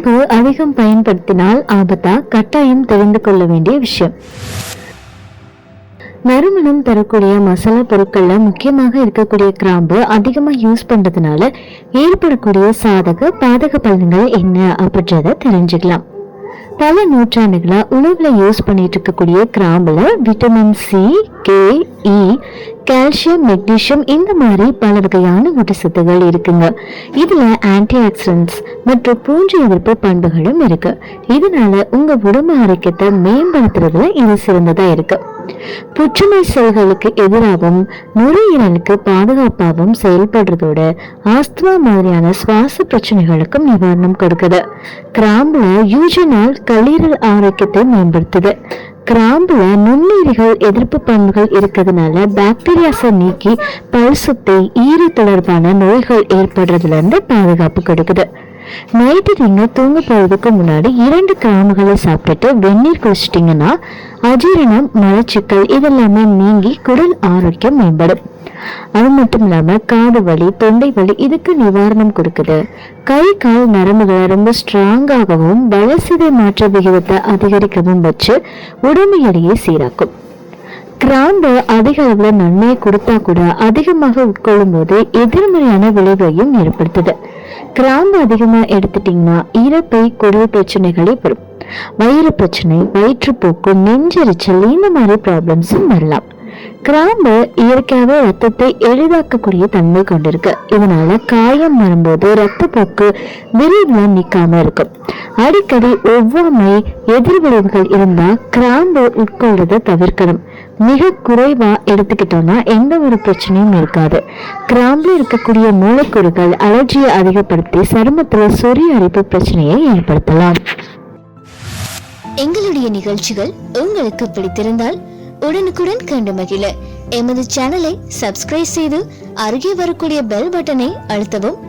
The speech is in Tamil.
ஷாம்பு அதிகம் பயன்படுத்தினால் ஆபத்தா? கட்டாயம் தெரிந்து கொள்ள வேண்டிய விஷயம். நறுமணம் தரக்கூடிய மசாலா பொருட்களில் முக்கியமாக இருக்கக்கூடிய கிராம்பு அதிகமாக யூஸ் பண்றதுனால ஏற்படக்கூடிய சாதக பாதக பலன்கள் என்ன அப்படின்றத தெரிஞ்சுக்கலாம். பல நூற்றாண்டுகளாக உணவில் யூஸ் பண்ணிட்டு இருக்கக்கூடிய கிராம்பில் vitamin C K E e, calcium magnesium இந்த மாதிரி பல வகையான ஊட்டச்சத்துகள் இருக்குங்க. இதில் ஆன்டி ஆக்சிடென்ட்ஸ் மற்றும் பூஞ்சை எதிர்ப்பு பண்புகளும் இருக்குது இதனால் உங்கள் உடம்பு ஆரோக்கியத்தை மேம்படுத்துறதுல இது சிறந்ததாக இருக்குது புற்றுநோய் செல்களுக்கு எதிராகவும் நுரையீரலுக்கு பாதுகாப்பாகவும் செயல்படுறதோட ஆஸ்துமா மாதிரியான சுவாச பிரச்சனைகளுக்கும் நிவாரணம் கொடுக்குது. கிராம்புல யூஜனால் கல்லீரல் ஆரோக்கியத்தை மேம்படுத்துது. கிராம்புல நுண்ணுயிரிகள் எதிர்ப்பு பண்புகள் இருக்கிறதுனால பாக்டீரியாஸை நீக்கி பல்சுத்தை ஈறு தொடர்பான நோய்கள் ஏற்படுறதுல இருந்து பாதுகாப்பு கொடுக்குது. நைட்டு நீங்கள் தூங்க போறதுக்கு முன்னாடி இரண்டு கிராம்புகளை சாப்பிட்டுட்டு வெந்நீர் குடிச்சிட்டிங்கன்னா அஜீரணம் மலச்சிக்கல் இதெல்லாமே நீங்கி குடல் ஆரோக்கியம் மேம்படும். அது மட்டும் இல்லாம காது வலி தொண்டை வலி இதுக்கு நிவாரணம் கொடுக்குது. கை கால் நரம்புகளை ரொம்ப ஸ்ட்ராங்காகவும் வளர்சிதை மாற்ற விகிதத்தை அதிகரிக்கவும் வச்சு உடம்பு எடையை சீராக்கும். கிராம்பு அதிக அளவில் நன்மையை கொடுத்தா கூட அதிகமாக உட்கொள்ளும் போது எதிர்மறையான விளைவையும் ஏற்படுத்துது. கிராம்பு அதிகமா எடுத்துட்டீங்கன்னா இறப்பை குடல் பிரச்சனைகளே வரும். வயிறு பிரச்சனை வயிற்றுப்போக்கு நெஞ்செரிச்சல் இந்த மாதிரி ப்ராப்ளம்ஸும் வரலாம். கிராம்பு இயற்கையாகவே ரத்தத்தை எளிதாக்கக்கூடிய தன்மை கொண்டிருக்கு. இதனால காயம் வரும்போது ரத்தப்போக்கு விரைவில் நிக்காம இருக்கும். அடிக்கடி ஒவ்வாமை எதிர்விளைவுகள் இருந்தா கிராம்பு உட்கொள்றதை தவிர்க்கணும். மிக குறைவா எடுத்துக்கிட்டோம்னா எந்த ஒரு பிரச்சனையும் இருக்காது. கிராம்பில் இருக்கக்கூடிய மூலக்கூறுகள் அலர்ஜியை அதிகப்படுத்தி சருமத்தில் சொறி அரிப்பு பிரச்சனையை ஏற்படுத்தலாம். எங்களுடைய நிகழ்ச்சிகள் உங்களுக்கு பிடித்திருந்தால் உடனுக்குடன் கண்டு மகிழ. எமது சேனலை சப்ஸ்கிரைப் செய்து அருகே வரக்கூடிய பெல் பட்டனை அழுத்தவும்